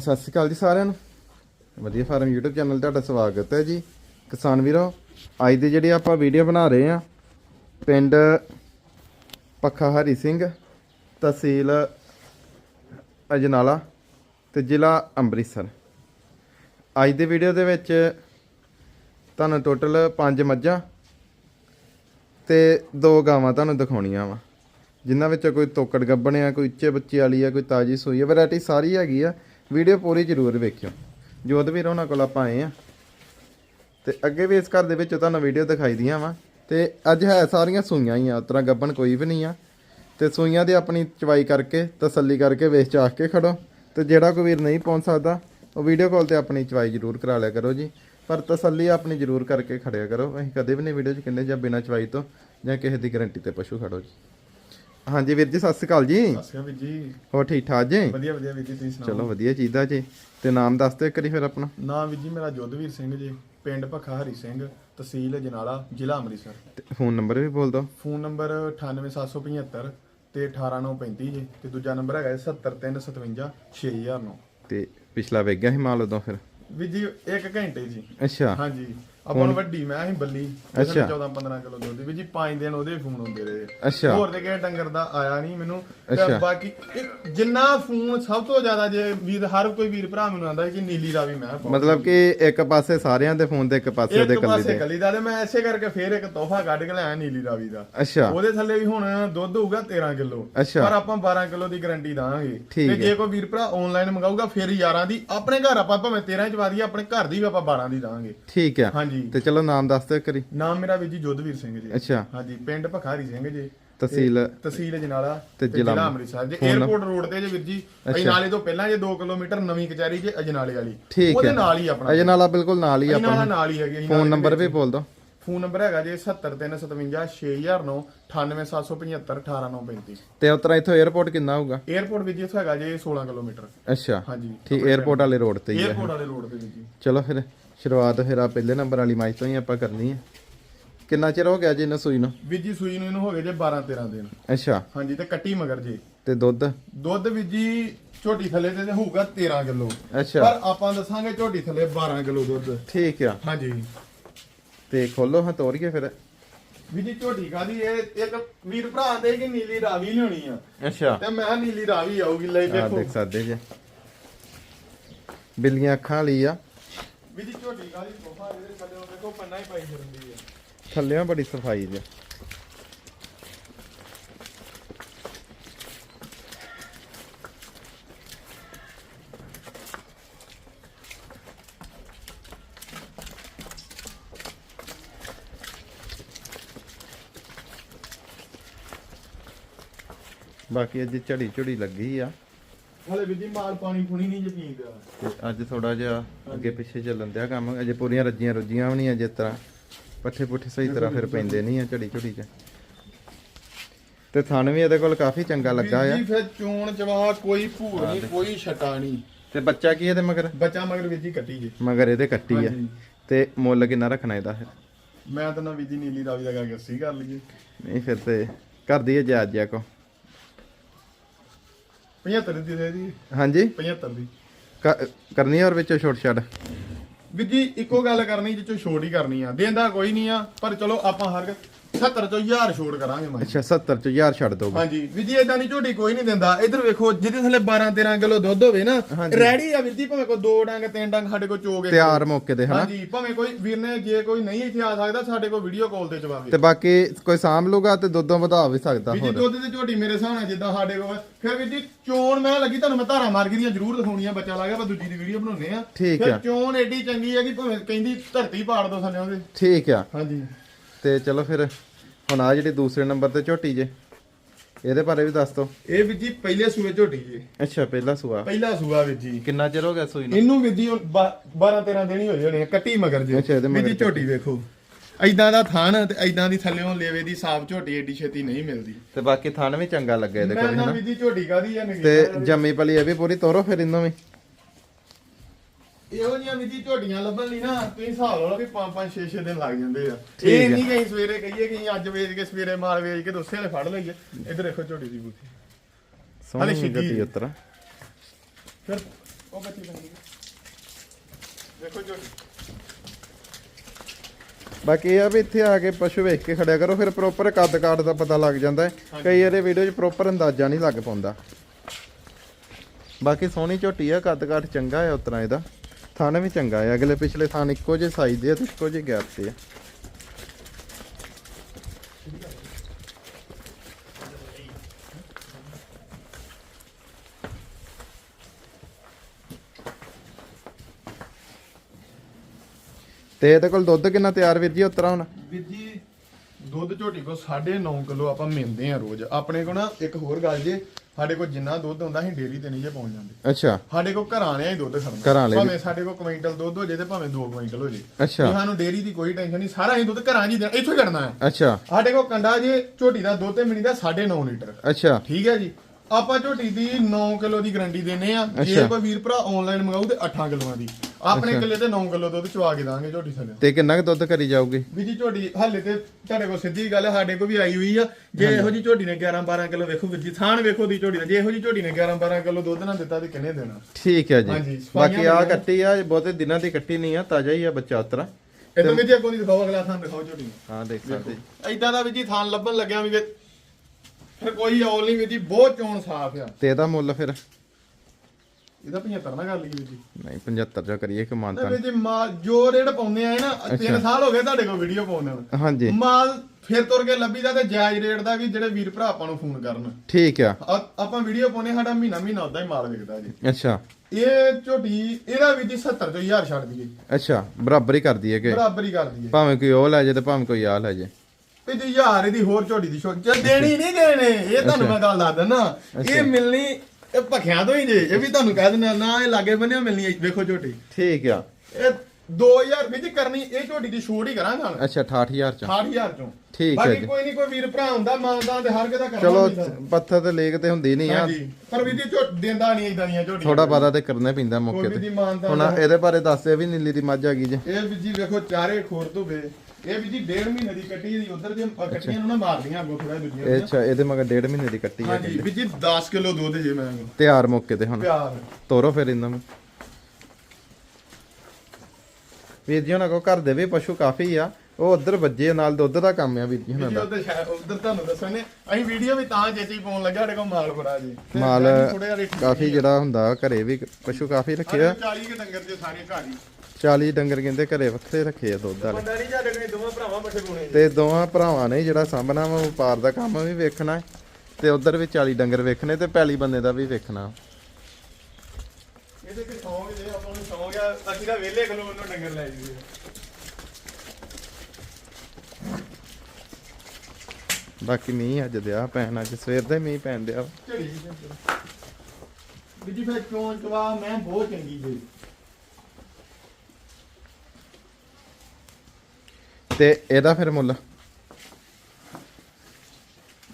ਸਤਿ ਸ਼੍ਰੀ ਅਕਾਲ ਜੀ ਸਾਰਿਆਂ ਨੂੰ। ਵਧੀਆ ਫਾਰਮ YouTube ਚੈਨਲ ਤੁਹਾਡਾ ਸਵਾਗਤ ਹੈ ਜੀ। ਕਿਸਾਨ ਵੀਰੋ, ਅੱਜ ਦੀ ਜਿਹੜੀ ਆਪਾਂ ਵੀਡੀਓ ਬਣਾ ਰਹੇ ਆ ਪਿੰਡ ਪੱਖਾ ਹਰੀ ਸਿੰਘ, ਤਹਿਸੀਲ ਅਜਨਾਲਾ ਤੇ ਜ਼ਿਲ੍ਹਾ ਅੰਮ੍ਰਿਤਸਰ। ਅੱਜ ਦੀ ਵੀਡੀਓ ਦੇ ਵਿੱਚ ਤੁਹਾਨੂੰ ਟੋਟਲ 5 ਮੱਝਾਂ ਤੇ ਦੋ ਗਾਵਾਂ ਤੁਹਾਨੂੰ ਦਿਖਾਉਣੀਆਂ ਵਾ। ਜਿਨ੍ਹਾਂ ਵਿੱਚ ਕੋਈ ਤੋਕੜ ਗੱਬਣ ਆ, ਕੋਈ ਉੱਚੇ ਬੱਚੇ ਵਾਲੀ ਆ, ਕੋਈ ਤਾਜੀ ਸੂਈ ਆ ਵੈਰਾਈਟੀ ਸਾਰੀ ਹੈਗੀ ਆ। ਵੀਡੀਓ ਪੂਰੀ ਜ਼ਰੂਰ ਵੇਖਿਓ। ਜੋਤ ਵੀਰ ਉਹਨਾਂ ਕੋਲ ਆਪਾਂ ਆਏ ਆ। ਤੇ ਅੱਗੇ ਵੀ ਇਸ ਘਰ ਦੇ ਵਿੱਚ ਤੁਹਾਨੂੰ ਵੀਡੀਓ ਦਿਖਾਈ ਦੀਆਂ ਵਾ। ਤੇ ਅੱਜ ਹੈ ਸਾਰੀਆਂ ਸੂਈਆਂ ਹੀ ਆ ਉਤਰਾ ਗੱਬਣ ਕੋਈ ਵੀ ਨਹੀਂ ਆ। ਤੇ ਸੂਈਆਂ ਦੀ ਆਪਣੀ ਚਵਾਈ ਕਰਕੇ, ਤਸੱਲੀ ਕਰਕੇ ਵੇਚ ਚਾਖ ਕੇ ਖੜੋ। ਤੇ ਜਿਹੜਾ ਕੋਈ ਵੀਰ ਨਹੀਂ ਪਹੁੰਚ ਸਕਦਾ, ਉਹ ਵੀਡੀਓ ਕਾਲ ਤੇ ਆਪਣੀ ਚਵਾਈ ਜ਼ਰੂਰ ਕਰਾ ਲਿਆ ਕਰੋ ਜੀ। ਪਰ ਤਸੱਲੀ ਆਪਣੀ ਜ਼ਰੂਰ ਕਰਕੇ ਖੜਿਆ ਕਰੋ। ਅਸੀਂ ਕਦੇ ਵੀ ਨਹੀਂ ਵੀਡੀਓ 'ਚ ਕਹਿੰਦੇ ਜਾਂ ਬਿਨਾਂ ਚਵਾਈ ਤੋਂ ਜਾਂ ਕਿਸੇ ਦੀ ਗਾਰੰਟੀ ਤੇ ਪਸ਼ੂ ਖੜੋ ਜੀ। ਹਾਂਜੀ ਵੀਰ ਜੀ ਸਤਿ ਸ਼੍ਰੀ ਅਕਾਲ ਜੀ। ਵੀ ਹੋਰ ਠੀਕ ਠਾਕ ਜੀ? ਵਧੀਆ ਵਧੀਆ ਵੀਰ ਜੀ ਤੁਸੀਂ ਸੁਣਾਓ? ਚਲੋ ਵਧੀਆ ਚੀਜ਼ਾਂ ਜੀ। ਤੇ ਨਾਮ ਦੱਸ ਦਿਓ ਇੱਕ ਵਾਰੀ ਫਿਰ ਆਪਣਾ। ਨਾਮ ਵੀਰ ਜੀ ਮੇਰਾ ਜੋਧਵੀਰ ਸਿੰਘ ਜੀ ਪਿੰਡ ਭੱਖਾ ਹਰੀ ਸਿੰਘ ਤਹਿਸੀਲ ਜਨਾਲਾ ਜ਼ਿਲ੍ਹਾ ਅੰਮ੍ਰਿਤਸਰ। ਤੇ ਫੋਨ ਨੰਬਰ ਵੀ ਬੋਲ ਦਿਓ। ਫੋਨ ਨੰਬਰ 98775 ਤੇ 18935 ਜੀ ਤੇ ਦੂਜਾ ਨੰਬਰ ਹੈਗਾ 70357 6009 ਤੇ ਪਿਛਲਾ ਵੇਖ ਗਿਆ ਸੀ ਮਾਲ ਉਦੋਂ ਫਿਰ? ਵੀਰ ਜੀ 1 ਘੰਟੇ ਜੀ। ਅੱਛਾ। ਹਾਂਜੀ। ਆਪਾਂ ਨੂੰ ਵੱਡੀ ਮੈਂ ਹੀ ਬੱਲੀ ਅੱਛਾ। 14 15 ਕਿਲੋ ਦੁੱਧ ਵੀਰ ਜੀ 5 ਦਿਨ ਉਹਦੇ ਫੋਨ ਹੁੰਦੇ ਰਹੇ। ਅੱਛਾ। ਹੋਰ ਤੇ ਕਿਸੇ ਡੰਗਰ ਦਾ ਆਇਆ ਨਹੀਂ ਮੈਨੂੰ। ਤੇ ਬਾਕੀ ਇੱਕ ਜਿੰਨਾ ਫੋਨ ਸਭ ਤੋਂ ਜ਼ਿਆਦਾ ਜੇ ਵੀਰ ਹਰ ਕੋਈ ਵੀਰ ਭਰਾ ਮੈਨੂੰ ਆਂਦਾ ਕਿ ਨੀਲੀ ਰਾਵੀ ਮੈਂ ਪਾਉਂ ਮਤਲਬ ਕਿ ਇੱਕ ਪਾਸੇ ਸਾਰਿਆਂ ਦੇ ਫੋਨ ਤੇ ਇੱਕ ਪਾਸੇ ਉਹਦੇ ਇੱਕ ਕੱਲੇ ਪਾਸੇ ਦੇ। ਕੱਲੀ ਦਾ ਤੇ ਮੈਂ ਐਸੇ ਕਰਕੇ ਫੇਰ ਇੱਕ ਤੋਹਫਾ ਕੱਢ ਕੇ ਲਿਆਇਆ ਨੀਲੀ ਰਾਵੀ ਦਾ। ਅੱਛਾ। ਉਹਦੇ ਥੱਲੇ ਵੀ ਹੁਣ ਦੁੱਧ ਹੋਊਗਾ 13 ਕਿਲੋ। ਪਰ ਆਪਾਂ 12 ਕਿਲੋ ਦੀ ਗਾਰੰਟੀ ਦਾਂਗੇ। ਤੇ ਹੈ। ਜੇ ਕੋਈ ਵੀਰ ਭਰਾ ਆਨਲਾਈਨ ਮੰਗਾਊਗਾ ਫਿਰ 11 ਦੀ ਆਪਣੇ ਘਰ ਆਪਾਂ ਭਾਵੇਂ 13 ਚ ਵਾਦੀਏ ਆਪਣੇ ਘਰ ਦੀ ਵੀ ਆਪਾਂ 12 ਦੀ ਦਾਂਗੇ। ਠੀਕ ਆ ਹਾਂਜੀ। ਜੀ ਤੇ ਚਲੋ ਨਾਮ ਦੱਸ ਦਿਓ ਕਰੀ ਨਾਮ ਮੇਰਾ ਵੀਰ ਜੀ ਜੋਧਵੀਰ ਸਿੰਘ ਜੀ। ਅੱਛਾ। ਹਾਂਜੀ ਪਿੰਡ ਭਖਾਰੀ ਸਿੰਘ ਜੀ। ਤਹਿਸੀਲ ਤਹਿਸੀਲ ਜਨਾਲਾ ਤੇ ਜ਼ਿਲ੍ਹਾ ਅੰਮ੍ਰਿਤਸਰ। ਜੇ 에어ਪੋਰਟ ਰੋਡ ਤੇ ਜੇ ਵੀਰ ਜੀ ਅਜਨਾਲੇ ਤੋਂ ਪਹਿਲਾਂ ਜੇ 2 ਕਿਲੋਮੀਟਰ ਨਵੀਂ ਕਚਹਿਰੀ ਜੇ ਅਜਨਾਲੇ ਵਾਲੀ ਉਹਦੇ ਨਾਲ ਹੀ ਆਪਣਾ। ਅਜਨਾਲਾ ਬਿਲਕੁਲ ਨਾਲ ਹੀ ਆਪਣਾ। ਅਜਨਾਲਾ ਨਾਲ ਹੀ ਹੈਗੇ ਫੋਨ ਨੰਬਰ ਵੀ ਬੋਲ ਦੋ ਫੋਨ ਨੰਬਰ ਹੈਗਾ ਜੀ 703576009 98775189935 ਤੇ ਉਤਰਾ ਇਥੋਂ 에어ਪੋਰਟ ਕਿੰਨਾ ਹੋਊਗਾ? 에어ਪੋਰਟ ਵੀ ਜੀ ਹੈਗਾ ਜੀ 16 ਕਿਲੋਮੀਟਰ। ਅੱਛਾ। ਹਾਂਜੀ। ਠੀਕ 에어ਪੋਰਟ ਵਾਲੇ ਰੋਡ ਤੇ ਹੀ ਹੈ। 에어ਪੋਰਟ ਵਾਲੇ ਰੋਡ ਤੇ ਜੀ। ਚਲੋ ਫਿਰ। ਸ਼ੁਰੂਆਤ ਫਿਰ ਆ ਪਹਿਲੇ ਨੰਬਰ ਵਾਲੀ ਮੈਚ ਤੋਂ ਹੀ ਆਪਾਂ ਕਰਨੀ ਹੈ ਕਿੰਨਾ ਚਿਰ ਹੋ ਗਿਆ ਜੀ ਇਹਨਾਂ ਸੂਈ ਨੂੰ? ਵੀਰ ਜੀ ਸੂਈ ਨੂੰ ਇਹਨੂੰ ਹੋ ਗਏ ਜੇ 12 13 ਦਿਨ। ਅੱਛਾ। ਹਾਂਜੀ ਤੇ ਕੱਟੀ ਮਗਰ ਜੀ। ਤੇ ਦੁੱਧ? ਦੁੱਧ ਵੀਰ ਜੀ ਝੋਟੀ ਥੱਲੇ ਤੇ ਹੋਊਗਾ 13 ਕਿਲੋ। ਅੱਛਾ। ਪਰ ਆਪਾਂ ਦੱਸਾਂਗੇ ਝੋਟੀ ਥੱਲੇ 12 ਕਿਲੋ ਦੁੱਧ। ਠੀਕ ਆ। ਹਾਂਜੀ। ਤੇ ਖੋਲੋ ਹਾਂ ਤੋਰੀਏ ਫਿਰ। ਵੀ ਜੀ ਝੋਟੀ ਕਾਦੀ ਇਹ ਇੱਕ ਵੀਰ ਭਰਾ ਦੇ ਕਿ ਨੀਲੀ ਰਾਵੀ ਲਿਆਉਣੀ ਆ। ਅੱਛਾ। ਤੇ ਮੈਂ ਨੀਲੀ ਰਾਵੀ ਆਊਗੀ ਲੈ ਦੇਖੋ। ਦੇਖ ਸਕਦੇ ਜੇ। ਬਿੱਲੀਆਂ ਅੱਖਾਂ ਲਈ ਆ। ਵੀ ਜੀ ਝੋਟੀ ਕਾਦੀ ਸੋਫਾ ਇਹਦੇ ਥੱਲੇ ਉਹ ਦੇਖੋ ਪੰਨਾ ਹੀ ਪਾਈ ਫਿਰਦੀ ਆ। ਥੱਲਿਆਂ ਬੜੀ ਸਫ਼ਾਈ ਜੇ ਬਾਕੀ ਅੱਜ ਝੜੀ ਝੜੀ ਲੱਗੀ ਆ। ਹਲੇ ਵੀ ਮਾਲ ਪਾਣੀ ਪੁਣੀ ਨਹੀਂ ਜਪੀਂ ਦਾ। ਤੇ ਅੱਜ ਥੋੜਾ ਜਿਹਾ ਅੱਗੇ ਪਿੱਛੇ ਚੱਲਣ ਦਿਆ ਕੰਮ ਅਜੇ ਪੂਰੀਆਂ ਰੱਜੀਆਂ ਰੁੱਜੀਆਂ ਵੀ ਨਹੀਂ ਜਿਸ ਤਰ੍ਹਾਂ। ਪੱਠੇ ਪੁੱਠੇ ਸਹੀ ਤਰ੍ਹਾਂ ਫਿਰ ਪੈਂਦੇ ਨਹੀਂ ਆ ਝੜੀ ਝੜੀ ਚ। ਤੇ ਥਣ ਵੀ ਇਹਦੇ ਕੋਲ ਕਾਫੀ ਚੰਗਾ ਲੱਗਾ ਆ। ਜੀ ਫਿਰ ਚੋਣ ਚਵਾ ਕੋਈ ਭੂਰ ਨਹੀਂ ਕੋਈ ਛਟਾ ਨਹੀਂ। ਤੇ ਬੱਚਾ ਕੀ ਇਹਦੇ ਮਗਰ? ਬੱਚਾ ਮਗਰ ਵੀਰ ਜੀ ਕੱਟੀ ਜੀ। ਮਗਰ ਇਹਦੇ ਕੱਟੀ ਆ। ਤੇ ਮੁੱਲ ਕਿੰਨਾ ਰੱਖਣਾ ਇਹਦਾ ਫਿਰ? ਮੈਂ ਤਾਂ ਨਾ ਵੀਰ ਜੀ ਨੀਲੀ ਰਾਵੀ ਦਾ ਗੱਲ ਗੱਸੀ ਕਰ ਲਈਏ। ਨਹੀਂ ਫਿਰ ਤੇ ਕਰਦੀ ਜਾਇਜ਼ ਜਿਆ ਕੋ। 75 ਦੀ ਦੇ ਦੀ ਹਾਂਜੀ। 75 ਦੀ। ਕ- ਕਰਨੀ ਆ ਔਰ ਵਿੱਚੋਂ ਛੋਟ ਛੱਡ ਵੀਰ ਜੀ ਇੱਕੋ ਗੱਲ ਕਰਨੀ ਜਿੱਚੋਂ ਛੋੜ ਹੀ ਕਰਨੀ ਆ। ਦੇਂਦਾ ਕੋਈ ਨਹੀਂ ਆ ਪਰ ਚਲੋ ਆਪਾਂ ਹਰ 70 ਤੋਂ 1000 ਛੋੜ ਕਰਾਂਗੇ ਮੈਂ ਅੱਛਾ 70 ਚ 1000 ਛੱਡ ਦੋਗੇ ਹਾਂਜੀ ਵੀਰ ਜੀ ਇਦਾਂ ਦੀ ਝੋਟੀ ਕੋਈ ਨਹੀਂ ਦਿੰਦਾ। ਇਧਰ ਵੇਖੋ ਜਿਹਦੇ ਥੱਲੇ 12 13 ਕਿਲੋ ਦੁੱਧ ਹੋਵੇ ਨਾ ਹਾਂਜੀ। ਰੈਡੀ ਆ ਵੀਰ ਜੀ ਭਾਵੇਂ ਕੋਈ ਦੋ ਡੰਗ ਤਿੰਨ ਡੰਗ ਸਾਡੇ ਕੋਲ ਚੋਗੇ। ਤਿਆਰ ਮੌਕੇ ਤੇ ਹਨਾ? ਹਾਂਜੀ ਭਾਵੇਂ ਕੋਈ ਵੀਰ ਨੇ ਜੇ ਕੋਈ ਨਹੀਂ ਇੱਥੇ ਆ ਸਕਦਾ ਸਾਡੇ ਕੋਲ ਵੀਡੀਓ ਕਾਲ ਤੇ ਜਵਾਬੇ ਤੇ ਬਾਕੀ ਕੋਈ ਸਾਂਭ ਲੂਗਾ ਤੇ ਦੁੱਧੋਂ ਵਧਾ ਵੀ ਸਕਦਾ ਵੀਰ ਜੀ ਹੋਰ। ਦੁੱਧ ਦੀ ਝੋਟੀ ਮੇਰੇ ਹਿਸਾਬ ਨਾਲ ਜਿੱਦਾਂ ਸਾਡੇ ਕੋਲ ਫਿਰ ਵੀਰ ਜੀ ਚੋਣ ਮੈਂ ਲੱਗੀ ਤੁਹਾਨੂੰ ਮੈਂ ਧਾਰਾ ਮਾਰ ਦੀਆਂ ਜ਼ਰੂਰ ਦਿਖਾਉਣੀਆਂ ਬੱਚਾ ਲੱਗਾ ਆਪਾਂ ਦੂਜੀ ਦੀ ਵੀਡੀਓ ਬਣਾਉਂਦੇ ਆ ਠੀਕ ਫਿਰ ਆ। ਚੋਣ ਐਡੀ ਚੰਗੀ ਹੈ ਕਿ ਭਾਵੇਂ ਕਹਿੰਦੀ ਧਰਤੀ ਪਾੜ ਦੋ ਥੱਲੇ ਉਹਦੇ ਠੀਕ ਆ। ਹਾਂਜੀ। ਤੇ ਚਲੋ ਫਿਰ ਹੁਣ ਆ ਜਿਹੜੀ ਦੂਸਰੇ ਨੰਬਰ ਤੇ ਝੋਟੀ ਜੇ ਇਹਦੇ ਬਾਰੇ ਵੀ ਦੱਸ ਦੋ ਇਹ ਵੀਰ ਜੀ ਪਹਿਲੇ ਸੂਏ ਝੋਟੀ ਜੀ। ਅੱਛਾ ਪਹਿਲਾ ਸੂਆ। ਪਹਿਲਾ ਸੂਆ ਵੀਰ ਜੀ। ਕਿੰਨਾ ਚਿਰ ਹੋ ਗਿਆ ਸੂਈ ਨੂੰ? ਇਹਨੂੰ ਵੀਰ ਜੀ 12 13 ਦਿਨ ਹੀ ਹੋਏ ਹੋਣੇ ਆ, ਕੱਟੀ ਮਗਰ ਜੀ। ਅੱਛਾ, ਇਹਦੇ ਜੀ ਮਗਰ ਝੋਟੀ ਵੇਖੋ। ਐਦਾਂ ਦਾ ਥਾਣ ਤੇ ਐਦਾਂ ਦੀ ਥੱਲੇੋਂ ਲੇਵੇ ਦੀ ਸਾਫ਼ ਝੋਟੀ ਏਡੀ ਛੇਤੀ ਨਹੀਂ ਮਿਲਦੀ। ਤੇ ਬਾਕੀ ਥਣ ਵੀ ਚੰਗਾ ਲੱਗਾ ਇਹਦੇ ਮੈਂ ਕੋਲ ਨਾ? ਹਨਾ ਵੀਰ ਜੀ ਝੋਟੀ ਕਾਦੀ ਆ ਤੇ ਨਗੀਨਾ ਜੰਮੀ ਪਲੀ ਇਹ ਵੀ ਪੂਰੀ ਤੋਰੋ ਫਿਰ ਇਹਨੂੰ ਵੀ। ਇਹੋ ਜਿਹੀਆਂ ਜੀ ਝੋਟੀਆਂ ਲੱਭਣ ਲਈ ਨਾ ਤੁਸੀਂ ਹਿਸਾਬ ਲਾ ਲਓ ਵੀ 5 5 6 6 ਦਿਨ ਲੱਗ ਜਾਂਦੇ ਆ। ਠੀਕ ਇਹ। ਨਹੀਂ ਕਿ ਅਸੀਂ ਸਵੇਰੇ ਕਹੀਏ ਕਿ ਅਸੀਂ ਅੱਜ ਵੇਚ ਕੇ ਸਵੇਰੇ ਮਾਲ ਵੇਚ ਕੇ ਦੋਸੇ ਵਾਲੇ ਫੜ ਲਈਏ। ਇੱਧਰ ਦੇਖੋ ਝੋਟੀ ਦੀ ਬੂਥੀ। ਸੋਹਣੀ ਸਿੱਧੀ ਗੱਡੀ। ਉਤਰਾ। ਫਿਰ ਉਹ ਬੱਚੀ ਬੰਦੀ ਦੇਖੋ ਝੋਟੀ। ਬਾਕੀ ਇਹ ਆ ਵੀ ਇੱਥੇ ਆ ਕੇ ਪਸ਼ੂ ਵੇਖ ਕੇ ਖੜਿਆ ਕਰੋ ਫਿਰ ਪ੍ਰੋਪਰ ਕੱਦ ਕਾਠ ਦਾ ਪਤਾ ਲੱਗ ਜਾਂਦਾ ਹੈ। ਕਈ ਵਾਰੇ ਵੀਡੀਓ 'ਚ ਪ੍ਰੋਪਰ ਅੰਦਾਜ਼ਾ ਨਹੀਂ ਲੱਗ ਪਾਉਂਦਾ। ਬਾਕੀ ਸੋਹਣੀ ਝੋਟੀ ਆ ਕੱਦ ਕਾਠ ਚੰਗਾ ਹੈ ਉਤਰਾ ਇਹਦਾ। ਥਣ ਵੀ ਚੰਗਾ ਹੈ। ਅਗਲੇ ਪਿਛਲੇ ਥਣ ਇੱਕੋ ਜਿਹੇ ਸਾਈਜ਼ ਦੇ ਆ ਤੇ ਇੱਕੋ ਜਿਹੇ ਗੈਪ ਤੇ ਆ। ਤੇ ਇਹਦੇ ਕੋਲ ਦੁੱਧ ਕਿੰਨਾ ਤਿਆਰ ਵੀਰ ਜੀ ਉਤਰਾ ਹੁਣ? ਵੀਰ ਜੀ, ਦੁੱਧ ਝੋਟੀ ਕੋ 9.5 ਕਿਲੋ ਆਪਾਂ ਮਿਲਦੇ ਆ ਰੋਜ਼। ਆਪਣੇ ਕੋਲ ਨਾ ਇੱਕ ਹੋਰ ਗੱਲ ਜੇ ਸਾਡੇ ਕੋਲ ਜਿੰਨਾ ਦੁੱਧ ਹੁੰਦਾ ਅਸੀਂ ਤੇ ਨਹੀਂ ਜੇ ਪਹੁੰਚ ਜਾਂਦੇ। ਅੱਛਾ। ਸਾਡੇ ਕੋਲ ਘਰਾਂ ਵਾਲਿਆਂ ਹੀ ਦੁੱਧ ਖੜਨਾ। ਘਰਾਂ ਵੀ। ਭਾਵੇਂ ਸਾਡੇ ਕੋਲ ਕੁਇੰਟਲ ਦੁੱਧ ਹੋ ਜੇ ਤੇ ਭਾਵੇਂ 2 ਕੁਇੰਟਲ ਹੋ ਜੇ ਅੱਛਾ ਸਾਨੂੰ ਡੇਰੀ ਦੀ ਕੋਈ ਟੈਨਸ਼ਨ ਨਹੀਂ ਸਾਰਾ ਅਸੀਂ ਦੁੱਧ ਘਰਾਂ ਹੀ ਦੇਣਾ ਇੱਥੋਂ ਹੀ ਕੱਢਣਾ ਹੈ। ਅੱਛਾ। ਸਾਡੇ ਕੋਲ ਕੰਡਾ ਜੇ ਝੋਟੀ ਦਾ ਦੁੱਧ ਤੇ ਮਿਲੀ ਦਾ 9.5 ਲੀਟਰ। ਅੱਛਾ। ਠੀਕ ਹੈ ਜੀ। ਆਪਾਂ ਝੋਟੀ ਦੀ 9 ਕਿਲੋ ਦੀ ਗਰੰਟੀ ਦਿੰਨੇ ਆ ਜੇ। ਕੋਈ ਵੀਰ ਭਰਾ ਆਨਲਾਈਨ ਮੰਗਾਊ ਤੇ 8 ਕਿਲੋਆਂ ਦੀ। ਆਪਣੇ ਕਿੱਲੇ ਤੇ 9 ਕਿਲੋ ਦੁੱਧ ਚਵਾ ਕੇ ਦਾਂਗੇ ਝੋਟੀ ਸਾਡੇ ਤੇ ਕਿੰਨਾ ਕੁ ਦੁੱਧ ਕਰੀ ਜਾਊਗੀ? ਵੀ ਜੀ ਝੋਟੀ ਹਾਲੇ ਤੇ ਤੁਹਾਡੇ ਕੋਲ ਸਿੱਧੀ ਗੱਲ ਸਾਡੇ ਕੋਲ ਵੀ ਆਈ ਹੋਈ ਆ। ਜੇ ਇਹੋ ਜੀ ਝੋਟੀ ਨੇ 11 12 ਕਿਲੋ ਵੇਖੋ ਵੀਰ ਜੀ ਥਾਣ ਵੇਖੋ ਦੀ ਝੋਟੀ ਦਾ ਜੇ ਇਹੋ ਜੀ ਝੋਟੀ ਨੇ 11 12 ਕਿਲੋ ਦੁੱਧ ਨਾ ਦਿੱਤਾ ਤੇ ਕਿੰਨੇ ਦੇਣਾ? ਠੀਕ ਹੈ ਜੀ। ਹਾਂਜੀ, ਸਫਾਈਆਂ ਬਾਕੀ ਆ। ਕੱਟੀ ਆ ਇਹ ਬਹੁਤੇ ਦਿਨਾਂ ਦੀ ਕੱਟੀ ਨਹੀਂ ਆ ਤਾਜ਼ਾ ਹੀ ਆ ਬੱਚਾ ਉਤਰਾ। ਇਦਾਂ ਵੀ ਜੇ ਕੋਈ ਦਿਖਾਓ ਅਗਲਾ ਥਾਂ ਦਿਖਾਓ ਝੋਟੀ ਨੂੰ। ਹਾਂ ਦੇਖ ਸਕਦੇ ਇਦਾਂ ਦਾ ਵੀ ਜੀ ਥਾਂ ਲੱਭਣ ਲੱਗਿਆ ਵੀ ਫਿਰ ਕੋਈ ਔਲ ਨਹੀਂ ਵੀ ਜੀ ਬਹੁਤ ਚੋਣ ਸਾਫ਼ ਆ। ਤੇ ਇਹਦਾ ਮੁੱਲ ਫਿਰ? ਇਹਦਾ 75 ਨਾ ਕਰ ਲਈਏ ਜੀ। ਨਹੀਂ 75 ਜੋ ਕਰੀਏ ਕਿ ਮਾਨਤਾ ਵੀ ਜੀ ਮਾਲ ਜੋ ਰੇਟ ਪਾਉਂਦੇ ਆ ਨਾ 3 ਸਾਲ ਹੋ ਗਏ ਤੁਹਾਡੇ ਕੋਲ ਵੀਡੀਓ ਪਾਉਂਦੇ ਨੂੰ। ਹਾਂਜੀ। ਮਾਲ ਫਿਰ ਤੁਰ ਕੇ ਲੱਭੀਦਾ ਤੇ ਜਾਇਜ਼ ਰੇਟ ਦਾ ਵੀ ਜਿਹੜੇ ਵੀਰ ਭਰਾ ਆਪਾਂ ਨੂੰ ਫੋਨ ਕਰਨ। ਠੀਕ ਆ। ਆਪਾਂ ਵੀਡੀਓ ਪਾਉਨੇ ਸਾਡਾ ਮਹੀਨਾ ਮਹੀਨਾ ਉਦਾਂ ਹੀ ਮਾਲ ਵਿਕਦਾ ਜੀ। ਅੱਛਾ। ਇਹ ਝੋਟੀ ਇਹਦਾ ਵੀ ਜੀ 70 ਤੋਂ 1000 ਛੱਡ ਦਈਏ। ਅੱਛਾ ਬਰਾਬਰ ਹੀ ਕਰ ਦਈਏ ਕਿ। ਬਰਾਬਰ ਹੀ ਕਰ ਦਈਏ। ਭਾਵੇਂ ਕੋਈ ਉਹ ਲੈ ਜੇ ਤੇ ਭਾਵੇਂ ਕੋਈ ਆ ਲੈ ਜੇ ਵੀ ਜੀ 1000 ਇਹਦੀ ਹੋਰ ਝੋਟੀ ਦੀ ਛੋਟ ਜੇ ਦੇਣੀ ਨਹੀਂ ਦੇਣੇ ਇਹ ਤੁਹਾਨੂੰ ਮੈਂ ਗੱਲ ਦੱਸ ਦਿੰਦਾ। ਇਹ ਮਿਲਣੀ ਇਹ ਭਖਿਆਂ ਤੋਂ ਹੀ ਜੇ ਇਹ ਵੀ ਤੁਹਾਨੂੰ ਕਹਿ ਦਿੰਦਾ ਨਾ ਇਹ ਲਾਗੇ ਬੰਨੇ ਮਿਲਣੀ ਹੈ। ਵੇਖੋ ਝੋਟੀ ਠੀਕ ਆ ਇਹ 2000 ਵਿੱਚ ਕਰਨੀ ਇਹ ਝੋਟੀ ਦੀ ਛੋਟ ਹੀ ਕਰਾਂਗੇ ਹੁਣ ਅੱਛਾ 68000 ਚ। 60000 ਚੋਂ। ਠੀਕ ਹੈ ਬਾਕੀ ਜੀ। ਕੋਈ ਨਹੀਂ ਕੋਈ ਵੀਰ ਭਰਾ ਹੁੰਦਾ ਮੰਨਦਾ ਤੇ ਹਰ ਕਿਤੇ ਕਰਨਾ ਚਲੋ। ਪੱਥਰ ਤੇ ਲੇਕ ਤੇ ਹੁੰਦੀ ਨਹੀਂ ਆ। ਹਾਂਜੀ ਪਰ ਵੀ ਜੀ ਝੋਟ ਦਿੰਦਾ ਨਹੀਂ ਇਦਾਂ ਦੀਆਂ ਝੋਟੀਆਂ। ਥੋੜਾ ਬਾਦਾ ਤੇ ਕਰਨਾ ਪੈਂਦਾ ਮੌਕੇ ਵੀ ਤੇ। ਦੀ ਹੁਣ ਇਹਦੇ ਬਾਰੇ ਦੱਸਿਆ ਵੀ ਨੀਲੀ ਦੀ ਮੱਝ ਆ ਗਈ ਜੇ। ਇਹ ਵੀ ਜੀ ਵੇਖੋ ਚਾਰੇ ਖੋਰ ਤੋਂ ਬੇ ਇਹ ਵੀ ਜੀ ਡੇਢ ਮਹੀਨੇ ਦੀ ਕੱਟੀ ਦੀ ਉਧਰ ਦੇ ਕੱਟੀਆਂ ਨੂੰ ਨਾ ਮਾਰਦੀਆਂ ਅੱਗੋਂ ਥੋੜਾ ਦੂਜੀਆਂ ਇਹ ਅੱਛਾ ਇਹਦੇ ਮਗਰ ਡੇਢ ਮਹੀਨੇ ਦੀ ਕੱਟੀ ਆ ਹਾਂਜੀ ਵੀ ਜੀ 10 ਕਿਲੋ ਦੁੱਧ ਜੇ ਮੈਂ ਤਿਆਰ ਮੌਕੇ ਤੇ ਹੁਣ। ਪਿਆਰ ਤੋਰੋ ਫਿਰ ਇਹਨਾਂ ਨੂੰ। ਵੀਰ ਜੀ ਉਹਨਾਂ ਕੋ ਘਰ ਦੇ ਵੀ ਪਸ਼ੂ ਕਾਫੀ ਆ ਉਹ ਉਧਰ ਵੱਜੇ ਨਾਲ ਦੁੱਧ ਦਾ ਕੰਮ ਆ ਵੀਰ ਜੀ ਉਹਨਾਂ ਦਾ। ਉਧਰ ਤੁਹਾਨੂੰ ਦੱਸਣੇ ਅਸੀਂ ਵੀਡੀਓ ਵੀ ਤਾਂ ਜੇਤੀ ਪਾਉਣ ਲੱਗਾ ਸਾਡੇ ਕੋਲ ਮਾਲ ਬੜਾ ਜੀ ਮਾਲ ਕਾਫੀ ਜਿਹੜਾ ਹੁੰਦਾ ਘਰੇ ਵੀ ਪਸ਼ੂ ਕਾਫੀ ਰੱਖੇ ਆ। ਸਾਡੇ 40 ਕੇ ਡੰਗਰ ਜੇ ਸਾਰੇ ਘਰ ਹੀ। 40 ਡੰਗਰ ਕਹਿੰਦੇ ਘਰੇ ਵੱਖਰੇ ਰੱਖੇ ਆ ਦੁੱਧ ਵਾਲੇ। ਬੰਦਾ ਨਹੀਂ ਸਾਡੇ ਕੋਲ ਦੋਵਾਂ ਭਰਾਵਾਂ ਬੱਠੇ ਪਾਉਣੇ ਤੇ ਦੋਵਾਂ ਭਰਾਵਾਂ ਨੇ ਜਿਹੜਾ ਸਾਂਭਣਾ ਵਾ ਵਪਾਰ ਦਾ ਕੰਮ ਵੀ ਵੇਖਣਾ ਤੇ ਉਧਰ ਵੀ 40 ਡੰਗਰ ਵੇਖਣੇ ਤੇ ਪੈਲੀ ਬੰਦੇ ਦਾ ਵੀ ਵੇਖਣਾ ਇਹਦੇ ਕਿ ਸੌਂਗ ਜੇ ਨੂੰ ਅਸੀਂ ਤਾਂ ਵਿਹਲੇ ਖਲੋ ਉਹਨੂੰ ਡੰਗਰ ਲੈ ਜੀਏ ਬਾਕੀ ਮੀਂਹ ਅੱਜ ਦਿਆ ਪੈਣ ਅੱਜ ਸਵੇਰ ਦਾ ਹੀ ਮੀਂਹ ਪੈਣ ਦਿਆ। ਵਾ। ਝੜੀ ਜੀ ਵੀ ਜੀ ਫਿਰ ਚੋਣ ਚਵਾ ਮੈਂ ਬਹੁਤ ਚੰਗੀ ਜੀ ਤੇ ਇਹਦਾ ਫਿਰ ਮੁੱਲ?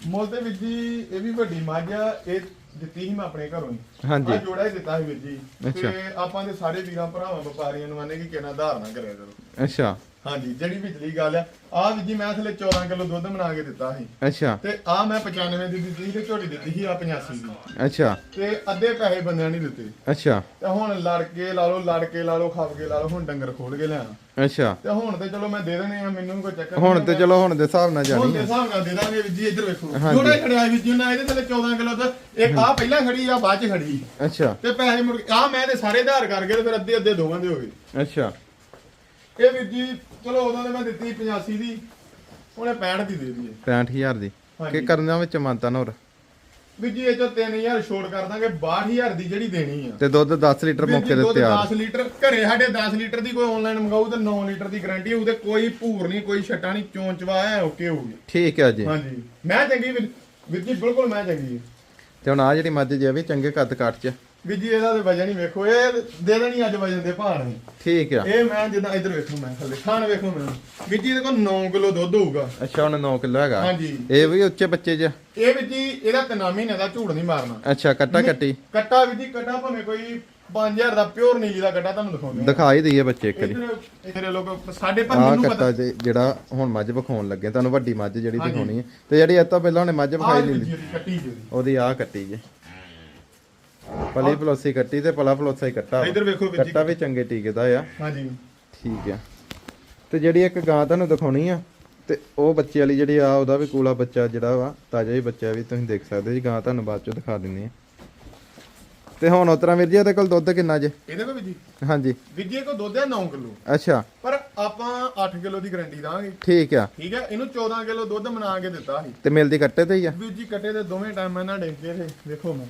ਮੁੱਲ ਦੇ ਵਿੱਚ ਜੀ ਇਹ ਵੀ ਵੱਡੀ ਮੱਝ ਆ ਇਹ ਦਿੱਤੀ ਸੀ ਮੈਂ ਆਪਣੇ ਘਰੋਂ ਹੀ ਹਾਂਜੀ। ਆਹ ਜੋੜਾ ਹੀ ਦਿੱਤਾ ਸੀ ਵੀਰ ਜੀ ਅੱਛਾ। ਤੇ ਆਪਾਂ ਦੇ ਸਾਰੇ ਵੀਰਾਂ ਭਰਾਵਾਂ ਵਪਾਰੀਆਂ ਨੂੰ ਆਨੇ ਕਿ ਕਿਹਨਾਂ ਧਾਰ ਨਾ ਕਰਿਆ ਕਰੋ ਅੱਛਾ ਹਾਂਜੀ ਜਿਹੜੀ ਵਿਚਲੀ ਗੱਲ ਆ ਆ ਵੀ ਜੀ ਮੈਂ ਥਲੇ 14 ਕਿਲੋ ਦੁੱਧ ਬਣਾ ਕੇ ਦਿੱਤਾ ਸੀ। ਅੱਛਾ। ਤੇ ਆ ਮੈਂ 95 ਦੀ ਦਿੱਤੀ ਸੀ ਝੋਟੀ ਦਿੱਤੀ ਸੀ ਆ 85 ਦੀ। ਅੱਛਾ। ਤੇ ਅੱਧੇ ਪੈਸੇ ਬੰਦਿਆਂ ਨਹੀਂ ਦਿੱਤੇ। ਅੱਛਾ। ਤੇ ਹੁਣ ਲੜ ਕੇ ਲਾ ਲਓ ਲੜ ਕੇ ਲਾ ਲਓ ਖਾਪ ਕੇ ਲਾ ਲਓ ਹੁਣ ਡੰਗਰ ਖੋਲ ਕੇ ਲਿਆ ਅੱਛਾ। ਤੇ ਹੁਣ ਤੇ ਚਲੋ ਮੈਂ ਦੇ ਦੇਣੇ ਆ ਮੈਨੂੰ ਵੀ ਕੋਈ ਚੱਕਰ ਹੁਣ ਤੇ ਚਲੋ ਹੁਣ ਦੇ ਹਿਸਾਬ ਨਾਲ ਹੁਣ ਜਾਣੀ ਦੇ ਆ। ਹਿਸਾਬ ਨਾਲ ਦੇ ਦਾਂਗੇ ਜੀ ਇੱਧਰ ਵੇਖੋ। ਜੋੜਾ ਖੜਿਆ ਵੀਰ ਜੀ ਉਹਨਾਂ ਇਹਦੇ ਥੱਲੇ 14 ਕਿਲੋ ਦਾ ਇੱਕ ਆ ਪਹਿਲਾਂ ਖੜੀ ਆ ਬਾਅਦ ਚ ਖੜੀ। ਅੱਛਾ। ਤੇ ਪੈਸੇ ਮੁੜ ਆ ਮੈਂ ਤੇ ਸਾਰੇ ਆਧਾਰ ਕਰਕੇ ਤੇ ਫਿਰ ਅੱਧੇ ਅੱਧੇ ਦੋਵਾਂ ਦੇ ਹੋ ਗਏ। ਅੱਛਾ। ਇਹ ਵੀਰ ਜੀ ਚਲੋ ਉਦੋਂ ਤੇ ਮੈਂ ਦਿੱਤੀ 85 ਦੀ ਉਹਨੇ 65 ਦੀ ਦੇ ਦਈਏ 65000 ਦੀ। ਕਿ। ਕਰਨਾ ਵਿੱਚ ਮੰਨਤਾ ਨੋਰ ਵੀਰ ਜੀ ਇਹ ਚੋਂ 3000 ਛੋੜ ਕਰ ਦਾਂਗੇ 62000 ਦੀ ਜਿਹੜੀ ਦੇਣੀ ਆ। ਤੇ ਦੁੱਧ 10 ਲੀਟਰ ਮੌਕੇ ਤੇ ਦੁੱਧ ਤਿਆਰ। 10 ਲੀਟਰ ਘਰੇ ਸਾਡੇ 10 ਲੀਟਰ ਦੀ ਕੋਈ ਆਨਲਾਈਨ ਮੰਗਾਊ ਤੇ 9 ਲੀਟਰ ਦੀ ਗਾਰੰਟੀ ਤੇ ਕੋਈ ਭੂਰ ਨਹੀਂ ਕੋਈ ਛੱਟਾ ਨਹੀਂ ਚੋਂ ਚਵਾ ਐ ਓਕੇ ਹੋਊਗੀ। ਠੀਕ ਹੈ ਜੀ। ਹਾਂਜੀ। ਮੈਂ ਚੰਗੀ ਵੀਰ ਜੀ ਬਿਲਕੁਲ ਮੈਂ ਚੰਗੀ ਤੇ ਹੁਣ ਆ ਜਿਹੜੀ ਮੱਝ ਜੇ ਵੀ ਚੰਗੇ ਕੱਦ ਕਾਠ ਚ। ਵੀਰ ਜੀ ਇਹਦਾ ਤੇ ਵਜਨ ਹੀ ਵੇਖੋ ਇਹ ਦੇ ਦੇਣੀ ਅੱਜ ਵਜਨ ਦੇ ਭਾਣ ਠੀਕ ਆ। ਇਹ ਮੈਂ ਜਿੱਦਾਂ ਇੱਧਰ ਵੇਖੋ ਮੈਂ ਥੱਲੇ ਖਾਣ ਵੇਖੋ ਮੈਂ। ਵੀਰ ਜੀ ਇਹਦੇ ਕੋਲ 9 ਕਿਲੋ ਦੁੱਧ ਹੋਊਗਾ। ਅੱਛਾ ਹੁਣ 9 ਕਿਲੋ ਹੈਗਾ। ਹਾਂਜੀ। ਇਹ ਵੀ ਉੱਚੇ ਬੱਚੇ ਚ? ਇਹ ਵੀਰ ਜੀ ਇਹਦਾ ਤਿੰਨ ਮਹੀਨੇ ਦਾ ਝੂੜ ਨਹੀਂ ਮਾਰਨਾ। ਅੱਛਾ ਕੱਟਾ ਕੱਟੀ? ਕੱਟਾ ਵੀਰ ਜੀ ਕੱਟਾ ਭਾਵੇਂ ਕੋਈ 5000 ਦਾ ਪਿਓਰ ਨੀਲੀ ਦਾ ਕੱਟਾ ਤੁਹਾਨੂੰ ਦਿਖਾਉਂਦੇ ਦਿਖਾ ਹੀ ਦਈਏ ਬੱਚੇ ਇੱਕ ਵਾਰੀ। ਇੱਧਰ ਲੋਕ ਸਾਡੇ ਪਰ ਮੈਨੂੰ ਕੱਟਾ ਪਤਾ। ਜਿਹੜਾ ਹੁਣ ਮੱਝ ਵਿਖਾਉਣ ਲੱਗੇ ਤੁਹਾਨੂੰ ਵੱਡੀ ਮੱਝ ਜਿਹੜੀ। ਦਿਖਾਉਣੀ ਹੈ। ਤੇ ਜਿਹੜੀ ਇਹ ਤੋਂ ਪਹਿਲਾਂ ਉਹਨੇ ਮੱਝ ਵਿਖਾਈ ਨਹੀਂ ਉਹਦੀ ਆਹ ਕੱਟੀ ਜੇ। ਪਲੀ ਪਲੋਸੀ ਕੱਟੀ ਤੇ ਪਲਾ ਪਲੋਸਾ ਹੀ ਕੱਟਾ ਵਾ। ਇੱਧਰ ਵੇਖੋ ਵੀਰ ਜੀ। ਕੱਟਾ ਵੀ ਚੰਗੇ ਟੀਕੇ ਦਾ ਆ। ਹਾਂਜੀ। ਠੀਕ ਆ। ਤੇ ਜਿਹੜੀ ਇੱਕ ਗਾਂ ਤੁਹਾਨੂੰ ਦਿਖਾਉਣੀ ਆ ਤੇ ਉਹ ਬੱਚੇ ਵਾਲੀ ਜਿਹੜੀ ਆ ਉਹਦਾ ਵੀ ਕੂਲਾ ਬੱਚਾ ਜਿਹੜਾ ਵਾ ਤਾਜ਼ਾ ਹੀ ਬੱਚਾ ਵੀ ਤੁਸੀਂ ਦੇਖ ਸਕਦੇ ਜੀ ਗਾਂ ਤੁਹਾਨੂੰ ਬਾਅਦ ਚ ਦਿਖਾ ਦਿੰਦੇ ਆ। ਤੇ ਹੁਣ ਉਤਰਾ ਵੀਰ ਜੀ ਇਹਦੇ ਕੋਲ ਦੁੱਧ ਕਿੰਨਾ ਜੇ? ਇਹਦੇ ਕੋ ਵੀ ਜੀ? ਹਾਂਜੀ। ਵੀਰ ਜੀ ਇਹ ਕੋ ਦੁੱਧ ਹੈ 9 ਕਿਲੋ। ਅੱਛਾ। ਪਰ ਆਪਾਂ 8 ਕਿਲੋ ਦੀ ਗਾਰੰਟੀ ਦਾਂਗੇ। ਠੀਕ ਆ। ਠੀਕ ਹੈ ਇਹਨੂੰ 14 ਕਿਲੋ ਦੁੱਧ ਬਣਾ ਕੇ ਦਿੱਤਾ ਸੀ। ਤੇ ਮਿਲਦੀ ਕੱਟੇ ਤੇ ਹੀ ਆ? ਵੀਰ ਜੀ ਕੱਟੇ ਦੇ ਦੋਵੇਂ ਟਾਈਮ ਇਹਨਾਂ ਡੇਂਦੇ ਥੇ ਦੇਖੋ ਮੈਂ।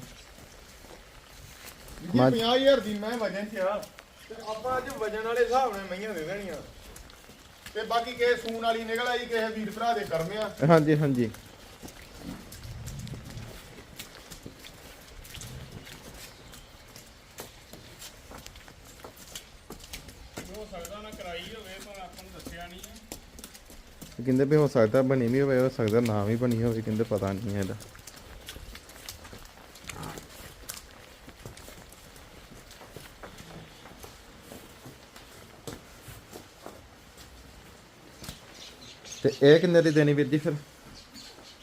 ਜੀ। ਮੱਝ- 50000 ਦੀ ਮੈਂ ਵਜਨ ਚ ਆ। ਤੇ ਆਪਾਂ ਅੱਜ ਵਜਨ ਵਾਲੇ ਹਿਸਾਬ ਨਾਲ ਮਈਆਂ ਦੇ ਦੇਣੀਆਂ। ਤੇ ਬਾਕੀ ਕਿਸੇ ਸੂਣ ਵਾਲੀ ਨਿਕਲ ਆਈ ਕਿਸੇ ਵੀਰ ਭਰਾ ਦੇ ਕਰਮਿਆ ਹਾਂਜੀ ਹਾਂਜੀ। ਹੋ ਸਕਦਾ ਨਾ ਕਰਾਈ ਹੋਵੇ ਪਰ ਆਪਾਂ ਨੂੰ ਦੱਸਿਆ ਨਹੀਂ ਹੈ। ਕਹਿੰਦੇ ਵੀ ਹੋ ਸਕਦਾ ਬਣੀ ਵੀ ਹੋਵੇ ਹੋ ਸਕਦਾ ਨਾ ਵੀ ਬਣੀ ਹੋਵੇ ਕਹਿੰਦੇ ਪਤਾ ਨਹੀਂ ਇਹਦਾ ਤੇ ਇਹ ਕਿੰਨੇ ਦੀ ਦੇਣੀ ਵੀਰ ਜੀ ਫਿਰ?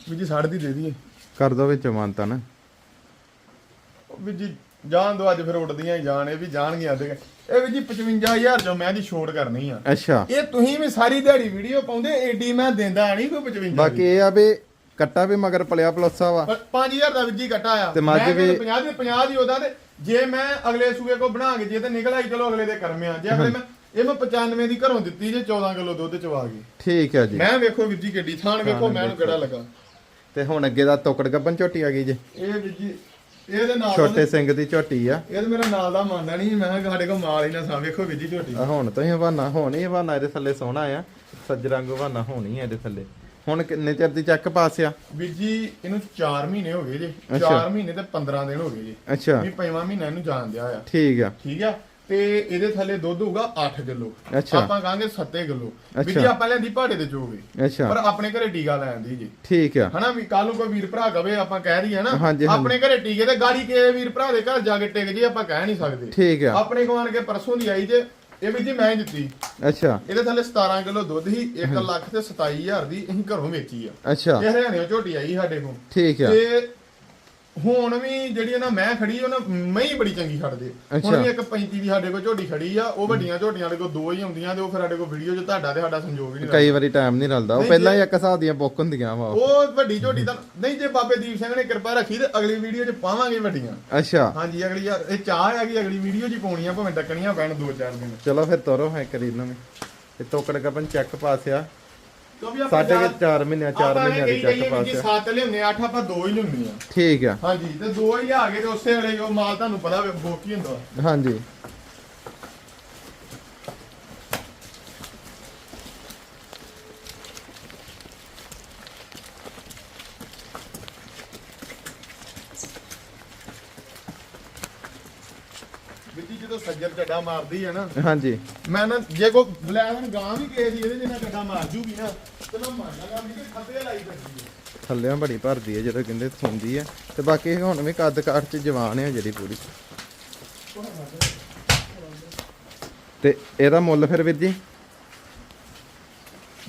ਵੀਰ ਜੀ ਸਾਢੇ ਦੀ ਦੇ ਦਈਏ। ਕਰ ਦੋ ਵਿੱਚ ਮਾਨਤਾ ਨਾ। ਵੀਰ ਜੀ ਜਾਣ ਦੋ ਅੱਜ ਫਿਰ ਉੱਡਦੀਆਂ ਹੀ ਜਾਣ ਇਹ ਵੀ ਜਾਣਗੀਆਂ ਅੱਧ ਇਹ ਵੀਰ ਜੀ 55000 ਚੋਂ ਮੈਂ ਦੀ ਛੋਟ ਕਰਨੀ ਆ। ਅੱਛਾ। ਇਹ ਤੁਸੀਂ ਵੀ ਸਾਰੀ ਦਿਹਾੜੀ ਵੀਡੀਓ ਪਾਉਂਦੇ ਏਡੀ ਮੈਂ ਦਿੰਦਾ ਨਹੀਂ ਕੋਈ 55 ਬਾਕੀ ਇਹ ਆ ਵੀ ਕੱਟਾ ਵੀ ਮਗਰ ਪਲਿਆ ਪਲੋਸਾ ਵਾ। ਪਰ 5000 ਦਾ ਵਿੱਜੀ ਘਟਾ ਆ। ਤੇ ਮੱਝ ਵੀ- ਕਹਿੰਦਾ 50 ਦੀ 50 ਦੀ ਉਹਦਾ ਤੇ ਜੇ ਮੈਂ ਅਗਲੇ ਸੂਏ ਕੋ ਬਣਾ ਕੇ ਜੇ ਤੇ ਨਿਕਲ ਆਈ ਚਲੋ ਅਗਲੇ ਦੇ ਕਰਮਿਆ। ਜੇ ਅਗਲੇ ਮੈਂ ਇਹ ਮੈਂ 95 ਦੀ ਘਰੋਂ ਦਿੱਤੀ ਜੇ 14 ਕਿਲੋ ਦੁੱਧ ਚਵਾ ਗਈ। ਠੀਕ ਹੈ ਜੀ। ਮੈਂ ਵੇਖੋ ਵਿੱਜੀ ਕਿੱਡੀ ਥਾਣ ਵੇਖੋ ਮੈਂ ਨੂੰ ਕਿਹੜਾ ਲੱਗਾ। ਤੇ ਹੁਣ ਅੱਗੇ ਦਾ ਤੋਕੜ ਗੱਬਨ ਝੋਟੀ ਆ ਗਈ ਜੇ। ਇਹ ਵਿੱਜੀ ਇਹਦੇ ਨਾਲ ਛੋਟੇ ਸਿੰਘ ਦੀ ਝੋਟੀ ਆ। ਇਹ ਤਾਂ ਮੇਰਾ ਨਾਲ ਦਾ ਮੰਨਦਾ ਨਹੀਂ ਮੈਂ ਕਿਹਾ ਸਾਡੇ ਕੋਲ ਮਾਲ ਹੀ ਨਾ ਸਾ ਵੇਖੋ ਵਿੱਜੀ ਝੋਟੀ। ਆ ਹੁਣ ਤਾਂ ਹੀ ਹਵਾਨਾ ਹੁਣ ਹਵਾਨਾ ਇਹਦੇ ਥੱਲੇ ਸੋਹਣਾ ਆ। ਸੱਜਰੰਗ ਹਵਾਨਾ ਹੋਣੀ ਆ ਇਹਦੇ ਥੱਲੇ। ਹੁਣ ਕਿੰਨੇ ਚਿਰ ਦੀ ਚੱਕ ਪਾਸ ਆ? ਵਿੱਜੀ ਇਹਨੂੰ 4 ਮਹੀਨੇ ਹੋ ਗਏ ਜੇ। ਅੱਛਾ। 4 ਮਹੀਨੇ ਤੇ 15 ਦਿਨ ਹੋ ਗਏ ਜੇ। ਅੱਛਾ। ਵੀ ਪੰਜਵਾਂ ਮਹੀਨਾ ਇਹਨੂੰ ਜਾਣ ਦਿਆ ਆ। ਠੀਕ ਆ। ਠੀਕ ਆ? ਤੇ ਇਹਦੇ ਥੱਲੇ ਦੁੱਧ ਹੋਊਗਾ 8 ਕਿਲੋ। ਆਪਾਂ ਕਹਾਂਗੇ 7 ਕਿਲੋ। ਵੀ ਆਪਾਂ ਲੈਂਦੀ ਭਾੜੇ ਦੇ ਚੋਗੇ ਅੱਛਾ। ਪਰ ਆਪਣੇ ਘਰੇ ਟੀਕਾ ਲੈਣ ਦੀ ਜੀ। ਠੀਕ ਆ। ਹਨਾ ਵੀ ਕੱਲ ਨੂੰ ਕੋਈ ਵੀਰ ਭਰਾ ਕਵੇ ਆਪਾਂ ਕਹਿ ਰਹੀ ਹੈ ਨਾ। ਆਪਣੇ ਘਰੇ ਟੀਕੇ ਤੇ ਗਾੜੀ ਕੇ ਵੀਰ ਭਰਾ ਦੇ ਘਰ ਜਾ ਕੇ ਟਿਕ ਜੀ ਆਪਾਂ ਕਹਿ ਨਹੀਂ ਸਕਦੇ। ਠੀਕ ਆ। ਆਪਣੇ ਕੋਲ ਕੇ ਪਰਸੋਂ ਦੀ ਆਈ ਜੇ ਇਹ ਵੀ ਜੀ ਮੈਂ ਹੀ ਦਿੱਤੀ। ਅੱਛਾ। ਇਹਦੇ ਥੱਲੇ 17 ਕਿਲੋ ਦੁੱਧ ਸੀ 1 ਲੱਖ ਤੇ 27000 ਦੀ ਅਸੀਂ ਘਰੋਂ ਵੇਚੀ ਆ। ਅੱਛਾ। ਇਹ ਹਰਿਆਣੇ ਝੋਟੀ ਆਈ ਸਾਡੇ ਕੋਲ। ਠੀਕ ਆ। ਤੇ ਹੁਣ ਵੀ ਜਿਹੜੀ ਇਹਨਾਂ ਮੈਂ ਖੜੀ ਉਹਨਾਂ ਮੈਂ ਹੀ ਬੜੀ ਚੰਗੀ ਖੜਦੇ ਹੁਣ। ਵੀ ਇੱਕ 35 ਦੀ ਸਾਡੇ ਕੋਲ ਝੋਟੀ ਖੜੀ ਆ ਉਹ ਵੱਡੀਆਂ ਝੋਟੀਆਂ ਸਾਡੇ ਕੋਲ ਦੋ ਹੀ ਆਉਂਦੀਆਂ ਤੇ ਉਹ ਫਿਰ ਸਾਡੇ ਕੋਲ ਵੀਡੀਓ 'ਚ ਤੁਹਾਡਾ ਤੇ ਸਾਡਾ ਸੰਯੋਗ ਹੀ ਨਹੀਂ ਕਈ ਵਾਰੀ ਟਾਈਮ ਨਹੀਂ ਰਲਦਾ। ਉਹ ਪਹਿਲਾਂ ਹੀ ਇੱਕ ਹਿਸਾਬ ਦੀਆਂ ਬੁੱਕ ਹੁੰਦੀਆਂ ਵਾ। ਉਹ ਵੱਡੀ ਝੋਟੀ ਤਾਂ ਨਹੀਂ ਜੇ ਬਾਬੇ ਦੀਪ ਸਿੰਘ ਨੇ ਕਿਰਪਾ ਰੱਖੀ ਤੇ ਅਗਲੀ ਵੀਡੀਓ 'ਚ ਪਾਵਾਂਗੇ ਵੱਡੀਆਂ। ਅੱਛਾ। ਹਾਂਜੀ ਅਗਲੀ ਯਾਰ ਇਹ ਚਾਹ ਹੈਗੀ ਅਗਲੀ ਵੀਡੀਓ 'ਚ ਪਾਉਣੀਆਂ ਭਾਵੇਂ ਡੱਕਣੀਆਂ ਪੈਣ ਦੋ ਚਾਰ ਦਿਨ। ਚਲੋ ਫਿਰ ਤੋਰੋ ਹੈ ਕਰੀ ਇਹਨਾਂ ਨੇ। ਤੇ ਤੋਕੜ ਗੱਬਨ ਚੱਕ ਪਾਸ ਆ ਕਿਉਂਕਿ ਆਪਾਂ ਸਾਡੇ ਚਾਰ- ਕੇ 4 ਮਹੀਨਿਆਂ 4 ਆਪਾਂ ਇਹ ਮਹੀਨਿਆਂ ਦੀ ਚੱਕ ਪਾਸ ਆ ਸੱਤ ਲਿਆਉਂਦੇ ਅੱਠ ਆਪਾਂ ਦੋ ਹੀ ਲਿਆਉਂਦੇ ਆ। ਠੀਕ ਆ। ਹਾਂਜੀ ਤੇ ਦੋ ਹੀ ਲਿਆ ਕੇ ਤੇ ਉਸੇ ਵੇਲੇ ਉਹ ਮਾਲ ਤੁਹਾਨੂੰ ਪਤਾ ਬੋਕੀ ਹੁੰਦਾ। ਹਾਂਜੀ। ਵਿੱਚੀ ਜਦੋਂ ਸੱਜਰ ਚੱਡਾ ਮਾਰਦੀ ਹੈ ਨਾ ਹਾਂਜੀ। ਮੈਂ ਨਾ ਜੇ ਕੋ ਬਲੈਣ ਗਾਂ ਵੀ ਕਿਸੇ ਦੀ ਇਹਦੇ ਜਿੰਨਾ ਚੱਡਾ ਮਾਰ ਜੂਗੀ ਨਾ ਤੇ ਮੈਂ ਮੰਨ ਲਾਂਗਾ ਵੀ ਇਹ ਖੱਤੇ ਲਾਈ ਕਰਦੀ ਹੈ ਥੱਲਿਆਂ ਬੜੀ ਭਰਦੀ ਹੈ ਜਦੋਂ ਕਹਿੰਦੇ ਸੁਣਦੀ ਹੈ ਤੇ ਬਾਕੀ ਹੁਣ ਵੀ ਕੱਦ ਕਾਠ ਚ ਜਵਾਨ ਹੈ ਜਿਹੜੀ ਪੂਰੀ। ਤੇ ਇਹਦਾ ਮੁੱਲ ਫਿਰ ਵੀਰ ਜੀ?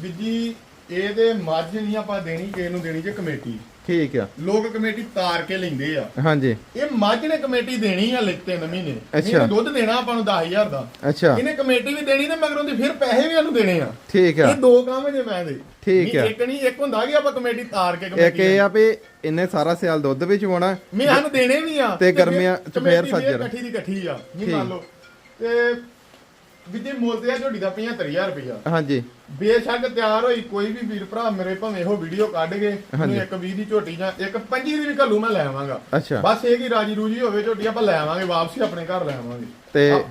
ਵੀ ਜੀ ਇਹਦੇ ਮੱਝ ਨਹੀਂ ਆਪਾਂ ਦੇਣੀ, ਕਿਸੇ ਨੂੰ ਦੇਣੀ ਜੇ ਕਮੇਟੀ। ਠੀਕ ਆ। ਲੋਕ ਕਮੇਟੀ ਤਾਰ ਕੇ ਲੈਂਦੇ ਆ। ਹਾਂਜੀ। ਇਹ ਮੱਝ ਨੇ ਕਮੇਟੀ ਦੇਣੀ ਆ ਲਿਖ ਤਿੰਨ ਮਹੀਨੇ ਅੱਛਾ। ਇਹਨੇ ਦੁੱਧ ਦੇਣਾ ਆਪਾਂ ਨੂੰ 10000 ਦਾ। ਅੱਛਾ। ਇਹਨੇ ਕਮੇਟੀ ਵੀ ਦੇਣੀ ਤੇ ਮਗਰੋਂ ਦੀ ਫਿਰ ਪੈਸੇ ਵੀ ਇਹਨੂੰ ਦੇਣੇ ਆ। ਠੀਕ ਆ। ਇਹ ਦੋ ਕੰਮ ਜੇ ਮੈਂ ਦੇ। ਠੀਕ ਆ। ਇੱਕ ਨਹੀਂ ਇੱਕ ਹੁੰਦਾ ਕਿ ਆਪਾਂ ਕਮੇਟੀ ਤਾਰ ਕੇ ਇੱਕ ਕਮੇਟੀ ਇਹ ਆ ਵੀ ਇਹਨੇ ਸਾਰਾ ਸਿਆਲ ਦੁੱਧ ਵੀ ਚਵਾਉਣਾ ਮੈਂ ਸਾਨੂੰ ਦੇਣੇ ਵੀ ਆ। ਤੇ ਗਰਮੀਆਂ ਚ ਫੇਰ ਸੱਜਰ। ਇਕੱਠੀ ਦੀ ਇਕੱਠੀ ਆ। ਨਹੀਂ ਠੀਕ। ਮੰਨ ਲਓ। ਤੇ ਮੁੱਲ ਤੇ ਆ ਝੋਟੀ ਦਾ 75000 ਰੁਪਇਆ ਹਾਂਜੀ। ਬੇਸ਼ੱਕ ਤਿਆਰ ਹੋਈ ਕੋਈ ਵੀ ਵੀਰ ਭਰਾ ਮੇਰੇ ਭਾਵੇਂ ਇਹੋ ਵੀਡੀਓ ਕੱਢ ਕੇ। ਮੈਨੂੰ ਇੱਕ 20 ਦੀ ਝੋਟੀ ਜਾਂ ਇੱਕ 25 ਦੀ ਵੀ ਘੱਲੂ ਮੈਂ ਲੈ ਆਵਾਂਗਾ। ਅੱਛਾ। ਬਸ ਇਹ ਕੀ ਰਾਜੀ ਰੂਜੀ ਹੋਵੇ ਝੋਟੀ ਆਪਾਂ ਲੈ ਆਵਾਂਗੇ ਵਾਪਸੀ ਆਪਣੇ ਘਰ ਲੈ ਆਵਾਂਗੇ। ਤੇ।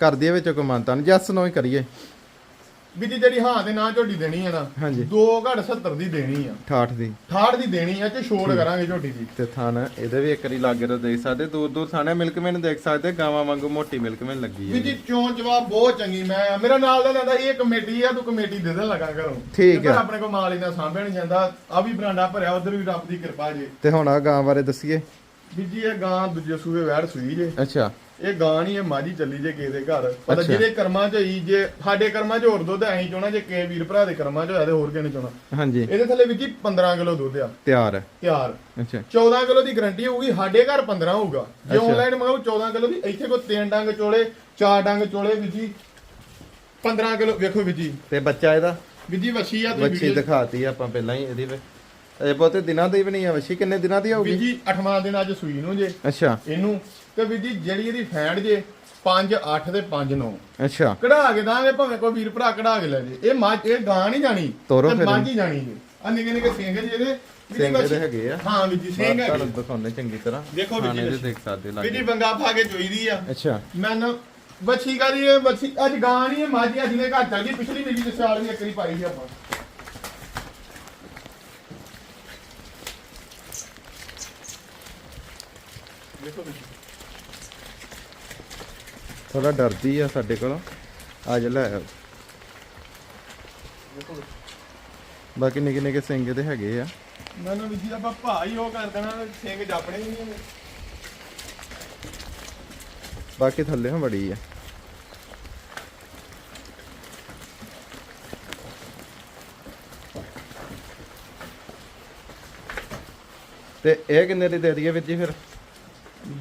ਕਰ ਦਈਏ ਵਿੱਚੋਂ ਕੋਈ ਮੰਨਤਾ ਨਹੀਂ ਜੱਸ ਨੂੰ ਹੀ ਕਰੀਏ। ਵੀ ਜਿਹੜੀ ਹਾਂ ਦੇ ਨਾਂ ਝੋਟੀ ਦੇਣੀ ਹੈ ਨਾ ਹਾਂਜੀ। 2 ਘੜ 70 ਦੀ ਦੇਣੀ ਆ। 68 ਦੀ। 68 ਦੀ ਦੇਣੀ ਆ ਤੇ ਛੋੜ ਕਰਾਂਗੇ ਝੋਟੀ ਦੀ। ਤੇ ਥਾਨ ਇਹਦੇ ਵੀ ਇੱਕ ਵਾਰੀ ਲਾਗੇ ਤੋਂ ਦੇਖ ਸਕਦੇ ਦੂਰ ਦੂਰ ਥਾਣੇ ਮਿਲਕਮੈਨ ਦੇਖ ਸਕਦੇ ਗਾਵਾਂ ਵਾਂਗੂ ਮੋਟੀ ਮਿਲਕਮੈਨ ਲੱਗੀ ਵੀ ਹੈ ਜੀ। ਚੋਣ ਜਵਾਬ ਬਹੁਤ ਚੰਗੀ ਮੈਂ ਮੇਰਾ ਨਾਲ ਦਾ ਲੈਂਦਾ ਇਹ ਕਮੇਟੀ ਆ ਤੂੰ ਕਮੇਟੀ ਦੇ ਦੇਣ ਲੱਗਾ ਘਰੋਂ। ਠੀਕ ਤੇ ਪਰ। ਆਪਣੇ ਕੋਲ ਮਾਲ ਇਹਨਾਂ ਸਾਂਭਿਆ ਨਹੀਂ ਜਾਂਦਾ ਆ ਵੀ ਬਰਾਂਡਾ ਭਰਿਆ ਉਧਰ ਵੀ ਰੱਬ ਦੀ ਕਿਰਪਾ ਜੇ। ਤੇ ਹੁਣ ਆ ਗਾਂ ਬਾਰੇ ਦੱਸੀਏ। ਵੀ ਜੀ ਇਹ ਗਾਂ ਦੂਜੇ ਸੂਏ ਵੈੜ ਸੂਈ ਜੇ। ਅੱਛਾ। ਇਹ ਗਾਂ ਨਹੀਂ ਇਹ ਮਾਝੀ ਚੱਲੀ ਜੇ ਕਿਸੇ ਦੇ ਘਰ। ਪਤਾ। ਜਿਹਦੇ ਕਰਮਾਂ ਚ ਹੋਈ ਜੇ ਸਾਡੇ ਕਰਮਾਂ ਚ ਹੋਰ ਦੁੱਧ ਐਂ ਚੋਣਾ ਜੇ ਕਿਸੇ ਵੀਰ ਭਰਾ ਦੇ ਕਰਮਾਂ ਚ ਹੋਇਆ ਤੇ ਹੋਰ ਕਿਹਨੇ ਚੋਣਾ? ਹਾਂਜੀ। ਇਹਦੇ ਥੱਲੇ ਹੀ 15 ਕਿਲੋ ਦੁੱਧ ਆ। ਤਿਆਰ ਹੈ। ਤਿਆਰ। ਅੱਛਾ। 14 ਕਿਲੋ ਦੀ ਗਾਰੰਟੀ ਹੋਊਗੀ ਸਾਡੇ ਘਰ 15 ਹੋਊਗਾ। ਜੇ। ਆਨਲਾਈਨ ਮੰਗਾਓ 14 ਕਿਲੋ ਦੀ ਇੱਥੇ ਕੋ ਤਿੰਨ ਡੰਗ ਚੋਲੇ ਚਾਰ ਡੰਗ ਚੋਲੇ ਵੀ ਜੀ 15 ਕਿਲੋ ਵੇਖੋ ਵੀ ਜੀ। ਤੇ ਬੱਚਾ ਇਹਦਾ? ਵੀ ਜੀ ਵਛੀ ਆ ਵੱਛੀ ਵੀਡੀਓ- ਦਿਖਾਤੀ ਆਪਾਂ ਪਹਿਲਾਂ ਹੀ ਇਹਦੀ ਵੇ। ਇਹ ਬਹੁਤੇ ਦਿਨਾਂ ਦੀ ਵੀ ਨਹੀਂ ਆ ਵੱਛੀ ਕਿੰਨੇ ਦਿਨਾਂ ਦੀ ਹੋਊਗੀ ਜੀ 8ਵਾਂ ਦਿਨ ਅੱਜ ਸੂਈ ਨੂੰ ਜੇ ਅੱਛਾ। ਇਹਨੂੰ। ਤੇ ਵੀ ਜੀ ਜਿਹੜੀ ਇਹਦੀ ਫੈਂਡ ਜੇ 5 8 ਤੇ 5 9 ਅੱਛਾ। ਕਢਾ ਕੇ ਦਾਂਗੇ ਭਾਵੇਂ ਕੋਈ ਵੀਰ ਭਰਾ ਕਢਾ ਕੇ ਲੈ ਜੇ। ਇਹ ਮੱਝ ਇਹ ਗਾਂ ਨਹੀਂ ਜਾਣੀ ਤੋਰੋ ਤੇ ਫਿਰ ਮੱਝ ਹੀ ਜਾਣੀ ਜੇ। ਆ ਨਿੱਕੇ ਨਿੱਕੇ ਸਿੰਘ ਜੇ ਇਹਦੇ। ਵੀ ਜੀ ਸਿੰਘ ਇਹਦੇ ਹੈਗੇ ਆ। ਹਾਂ ਵੀ ਜੀ ਸਿੰਘ ਹੈਗੇ। ਤੁਹਾਨੂੰ ਦਿਖਾਉਣੇ ਚੰਗੀ ਤਰ੍ਹਾਂ। ਦੇਖੋ ਵੀ ਖਾਣੇ ਜੀ। ਦੇਖ ਸਕਦੇ ਵੀ ਜੀ ਲੱਗੇ ਬੰਗਾ ਪਾ ਕੇ ਚੋਈਦੀ ਆ। ਅੱਛਾ। ਮੈਂ ਨਾ ਬੱਚੀ ਕਾਦੀ ਇਹ ਬੱਚੀ ਅੱਜ ਗਾਂ ਨਹੀਂ ਇਹ ਮੱਝ ਅੱਜ ਨੇ ਘਰ ਚੱਲ ਗਈ ਪਿਛਲੀ ਮੇਰੀ ਤੇ ਸਾਲ ਵੀ ਇੱਕ ਵਾਰੀ ਪਾਈ ਸੀ ਆਪਾਂ। ਦੇਖੋ ਵੀ ਥੋੜਾ ਡਰਦੀ ਆ ਸਾਡੇ ਕੋਲੋਂ? ਅੱਜ ਲੈ ਆਓ। ਦੇਖੋ ਬਾਕੀ ਨਿੱਕੇ ਨਿੱਕੇ ਸਿੰਘ ਇਹਦੇ ਹੈਗੇ ਆ। ਮੈਨੂੰ ਵੀ ਜੀ ਆਪਾਂ ਭਾਈ ਉਹ ਕਰ ਦੇਣਾ ਸਿੰਘ ਜਾਪਣੇ ਹੀ ਨਹੀਂ ਬਾਕੀ ਥੱਲੇ ਹਾਂ ਬੜੀ ਆ। ਤੇ ਇਹ ਕਿੰਨੇ ਦੀ ਦੇ ਦਈਏ ਵੀਰ ਜੀ ਫਿਰ? ਜੀ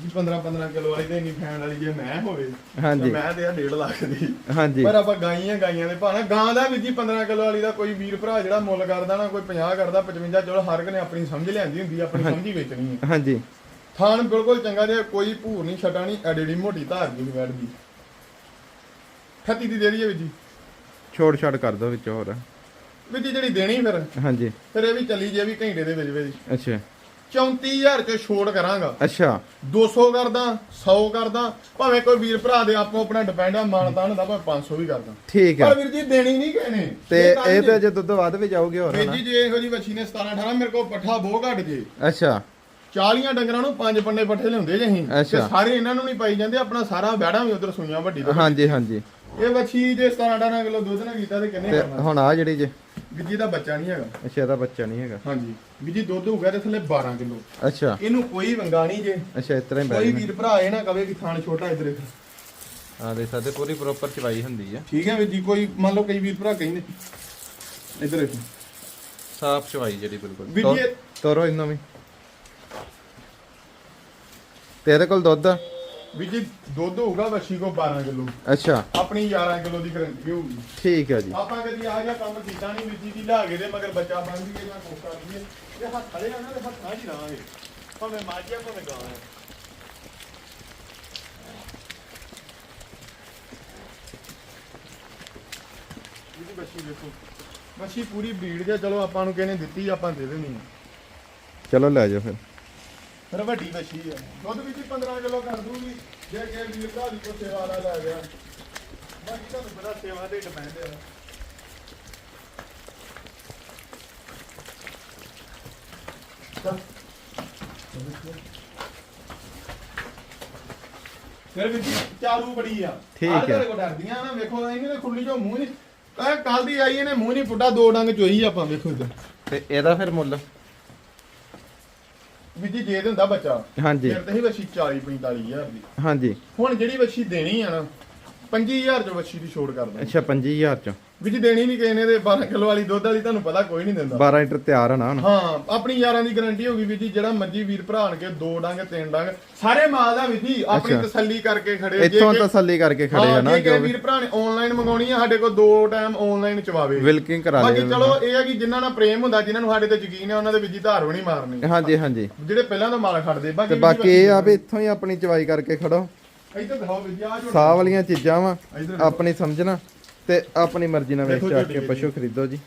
15 15 ਕਿਲੋ ਵਾਲੀ ਤੇ ਇੰਨੀ ਫੈਨ ਵਾਲੀ ਜੇ ਮੈਂ ਹੋਵੇ ਹਾਂਜੀ। ਤੇ ਮੈਂ ਤੇ ਆ 1.5 ਲੱਖ ਦੀ। ਹਾਂਜੀ। ਪਰ ਆਪਾਂ ਗਾਈਆਂ ਗਾਈਆਂ ਦੇ ਭਾਣਾ ਗਾਂ ਦਾ ਵੀ ਜੀ 15 ਕਿਲੋ ਵਾਲੀ ਦਾ ਕੋਈ ਵੀਰ ਭਰਾ ਜਿਹੜਾ ਮੁੱਲ ਕਰਦਾ ਨਾ ਕੋਈ 50 ਕਰਦਾ 55 ਚਲੋ ਹਰ ਇੱਕ ਨੇ ਆਪਣੀ ਸਮਝ ਲਿਆਂਦੀ ਹੁੰਦੀ ਆ, ਆਪਣੀ ਸਮਝੀ ਵੇਚਣੀ ਹੈ ਹਾਂਜੀ। ਥਾਨ ਬਿਲਕੁਲ ਚੰਗਾ ਜਿਹਾ ਕੋਈ ਭੂਰ ਨਹੀਂ ਛਟਾ ਨਹੀਂ ਐਡੀ ਮੋਟੀ ਧਾਰ ਦੀ ਵੈੜ ਦੀ 38 ਦੀ ਦੇ ਰਹੀ ਹੈ ਵੀ ਜੀ। ਛੋੜ ਛਾੜ ਕਰ ਦੋ ਵਿੱਚ ਹੋਰ। ਵੀ ਜਿਹੜੀ ਦੇਣੀ ਫਿਰ। ਹਾਂਜੀ। ਫਿਰ ਇਹ ਵੀ ਚੱਲੀ ਜੇ ਵੀ ਘੰਟੇ ਦੇ ਵਿੱਚ ਵਿੱਚ। ਅੱਛਾ। 34000 ਚ ਛੋੜ ਕਰਾਂਗਾ। ਅੱਛਾ। 200 ਕਰਦਾ 100 ਕਰਦਾ ਭਾਵੇਂ ਕੋਈ ਵੀਰ ਭਰਾ ਦੇ ਆਪੋ ਆਪਣਾ ਡਿਪੈਂਡ ਆ ਮਾਨਤਾਨ ਹੁੰਦਾ ਭਾਵੇਂ 500 ਵੀ ਕਰਦਾ। ਠੀਕ ਆ। ਪਰ ਵੀਰ ਜੀ ਦੇਣੀ ਨਹੀਂ ਕਹਿਣੇ ਤੇ ਇਹ ਤੇ ਜੇ ਦੁੱਧ ਵੱਧ ਵੀ ਜਾਊਗੇ ਹੋਰ ਹਨਾ ਜੀ ਜੇ ਇਹੋ ਜੀ ਵੱਛੀ ਨੇ 17 18 ਮੇਰੇ ਕੋਲ ਪੱਠਾ ਬਹੁਤ ਘੱਟ ਜੇ। ਅੱਛਾ। 40 ਡੰਗਰਾਂ ਨੂੰ ਪੰਜ ਪੰਨੇ ਪੱਠੇ ਲਿਆਉਂਦੇ ਜੇ ਅਸੀਂ। ਤੇ ਸਾਰੇ ਇਹਨਾਂ ਨੂੰ ਨਹੀਂ ਪਾਈ ਜਾਂਦੇ ਆਪਣਾ ਸਾਰਾ ਵੈੜਾ ਵੀ ਉਧਰ ਸੂਈਆਂ ਵੱਡੀ ਤੋਂ ਹਾਂਜੀ ਹਾਂਜੀ। ਇਹ ਵੱਛੀ ਜੇ 17 18 ਕਿਲੋ ਦੁੱਧ ਨਾ ਕੀਤਾ ਤੇ ਕਿੰਨੇ ਤੇ ਕਰਨਾ? ਹੁਣ ਆ ਜਿਹੜੀ ਜੇ। ਵਿੱਜੀ ਦਾ ਬੱਚਾ ਨਹੀਂ ਹੈਗਾ। ਅੱਛਾ ਇਹਦਾ ਬੱਚਾ ਨਹੀਂ ਹੈਗਾ। ਹਾਂਜੀ। ਵਿੱਜੀ ਦੁੱਧ ਹੋਊਗਾ ਤੇ ਥੱਲੇ 12 ਕਿਲੋ। ਅੱਛਾ। ਇਹਨੂੰ ਕੋਈ ਵੰਗਾ ਨਹੀਂ ਜੇ। ਅੱਛਾ ਇਸ ਤਰ੍ਹਾਂ ਹੀ ਕੋਈ ਬੈਠ ਵੀਰ ਭਰਾ ਇਹ ਨਾ ਕਵੇ ਕਿ ਥਾਣ ਛੋਟਾ ਇਧਰ ਆ ਦੇ ਸਕਦੇ ਪੂਰੀ ਪ੍ਰੋਪਰ ਚਵਾਈ ਹੁੰਦੀ ਆ। ਠੀਕ ਹੈ ਜੀ ਕੋਈ ਮੰਨ ਲਓ ਕਈ ਵੀਰ ਭਰਾ ਕਹਿੰਦੇ ਇਧਰ ਦੇਖੋ ਸਾਫ਼ ਚਵਾਈ ਜਿਹੜੀ ਬਿਲਕੁਲ। ਜੀ, ਇਹ- ਤੋਰੋ ਇਹਨਾਂ ਵੀ। ਤੇ ਇਹਦੇ ਕੋਲ ਦੁੱਧ? ਆ? ਵੀਰ ਜੀ ਦੁੱਧ ਹੋਊਗਾ ਵੱਛੀ ਕੋ 12 ਕਿਲੋ। ਅੱਛਾ। ਆਪਣੀ 11 ਕਿਲੋ ਦੀ ਗਰੰਟੀ ਹੋਊਗੀ। ਠੀਕ ਹੈ ਜੀ। ਆਪਾਂ ਕਦੀ ਆ ਗਿਆ ਕੰਮ ਕੀਤਾ ਨਹੀਂ ਵਿੱਜੀ ਦੀ ਲਾ ਕੇ ਦੇ ਮਗਰ ਬੱਚਾ ਬਣ ਗਈ ਜਾਂ ਕੋਕਾ ਦੀ ਇਹ ਹੱਥ ਖੜੇ ਆ ਨਾ ਤੇ ਹੱਥਾਂ 'ਚ ਹੀ ਰਹਾਂਗੇ। ਭਾਵੇਂ ਮਾਝੀਆ ਭਾਵੇਂ ਗਾਂ ਹੈ ਇਹਦੀ ਬੱਚੀ ਦੇਖੋ। ਬੱਚੀ ਪੂਰੀ ਬਰੀਡ ਜੇ ਚਲੋ ਆਪਾਂ ਨੂੰ ਕਿਹਨੇ ਦਿੱਤੀ ਆਪਾਂ ਦੇ ਦੇਣੀ ਆ। ਚਲੋ ਲੈ ਜਾਓ ਫਿਰ। ਫਿਰ ਵੱਡੀ ਬੱਚੀ ਆ। ਦੁੱਧ ਵਿੱਚ 15 ਕਿਲੋ ਕਰ ਦੂਗੀ। ਜੇ ਕਿ ਵੀਰ ਭਰਾ ਦੀ ਕੋਈ ਸੇਵਾ ਵਾਲਾ ਲੈ ਗਿਆ। ਬਾਕੀ ਤੁਹਾਨੂੰ ਪਤਾ ਸੇਵਾ ਤੇ ਡਿਪੈਂਡ ਆ। ਫਿਰ ਵੀ ਚਾਲੂ ਬੜੀ ਆ। ਠੀਕ। ਤੇਰੇ ਕੋਲ ਡਰਦੀਆਂ ਨਾ ਵੇਖੋ ਇਹਨੇ ਤੇ ਖੁੱਲੀ ਜੋ ਮੂੰਹ ਨਹੀਂ ਕੱਲ ਦੀ ਆਈ ਇਹਨੇ ਮੂੰਹ ਨਹੀਂ ਪੁੱਟਾ ਦੋ ਡੰਗ ਚੋਈ ਆਪਾਂ ਵੇਖੋ ਇੱਧਰ। ਤੇ ਇਹਦਾ ਫਿਰ ਮੁੱਲ? ਵੀ ਜੀ ਜੇ ਦਿੰਦਾ ਬੱਚਾ ਹਾਂਜੀ। ਫਿਰ ਤਾਂ ਹੀ ਵਛੀ 40 45000 ਦੀ। ਹਾਂਜੀ। ਹੁਣ ਜਿਹੜੀ ਵੱਛੀ ਦੇਣੀ ਆ ਨਾ 25000 ਚ ਵੱਛੀ ਦੀ ਛੋੜ ਕਰਦਾ ਅੱਛਾ 25000 ਚ। ਵੀ ਜੀ ਦੇਣੀ ਨਹੀਂ ਕਿਸੇ ਨੇ ਤੇ 12 ਕਿਲੋ ਵਾਲੀ ਦੁੱਧ ਵਾਲੀ ਤੁਹਾਨੂੰ ਪਤਾ ਕੋਈ ਨਹੀਂ ਦਿੰਦਾ। 12 ਲੀਟਰ ਤਿਆਰ ਆ ਨਾ ਹੁਣ। ਹਾਂ ਆਪਣੀ ਯਾਰਾਂ ਦੀ ਗਾਰੰਟੀ ਹੋਗੀ ਵੀ ਜੀ ਜਿਹੜਾ ਮੱਜੀ ਵੀਰ ਭਰਾ ਆਣਗੇ ਦੋ ਡੰਗ ਤਿੰਨ ਡੰਗ ਸਾਰੇ ਮਾਲ ਦਾ ਵੀ ਜੀ ਆਪਣੀ। ਤਸੱਲੀ ਕਰਕੇ ਖੜੇ ਜੇ ਇੱਥੋਂ ਕਿ- ਤਸੱਲੀ ਕਰਕੇ ਖੜੇ ਆ ਨਾ ਜੇ ਵੀਰ ਭਰਾ ਨੇ ਆਨਲਾਈਨ ਮੰਗਾਉਣੀ ਆ ਸਾਡੇ ਕੋਲ ਦੋ ਟਾਈਮ ਆਨਲਾਈਨ ਚਵਾਵੇ। ਵਿਲਕਿੰਗ ਕਰਾ ਬਾਕੀ ਲਿਓ ਚਲੋ ਇਹ ਆ ਕਿ ਜਿਨ੍ਹਾਂ ਨਾਲ ਪ੍ਰੇਮ ਹੁੰਦਾ ਜਿਨ੍ਹਾਂ ਨੂੰ ਸਾਡੇ ਤੇ ਯਕੀਨ ਹੈ ਉਹਨਾਂ ਦੇ ਵਿੱਚ ਧਾਰ ਵੀ ਨਹੀਂ ਮਾਰਨੀ। ਹਾਂਜੀ ਹਾਂਜੀ। ਜਿਹੜੇ ਪਹਿਲਾਂ ਤੋਂ ਮਾਲ ਖੜਦੇ ਬਾਕੀ ਬਾਕੀ ਇਹ ਆ ਵੀ ਇੱਥੋਂ ਹੀ ਆਪਣੀ ਚਵਾਈ ਕਰਕੇ ਖੜੋ। ਇੱਧਰ ਦਿਖਾਓ ਵੀ ਜੀ ਆ ਜੋ ਸਾਹ ਵਾਲੀਆਂ ਚੀਜ਼ਾਂ ਵਾ ਆਪਣੀ ਸਮਝਣਾ ਤੇ ਆਪਣੀ ਮਰਜ਼ੀ ਨਾਲ ਵੇਚ ਕੇ। ਪਸ਼ੂ ਖਰੀਦੋ ਜੀ।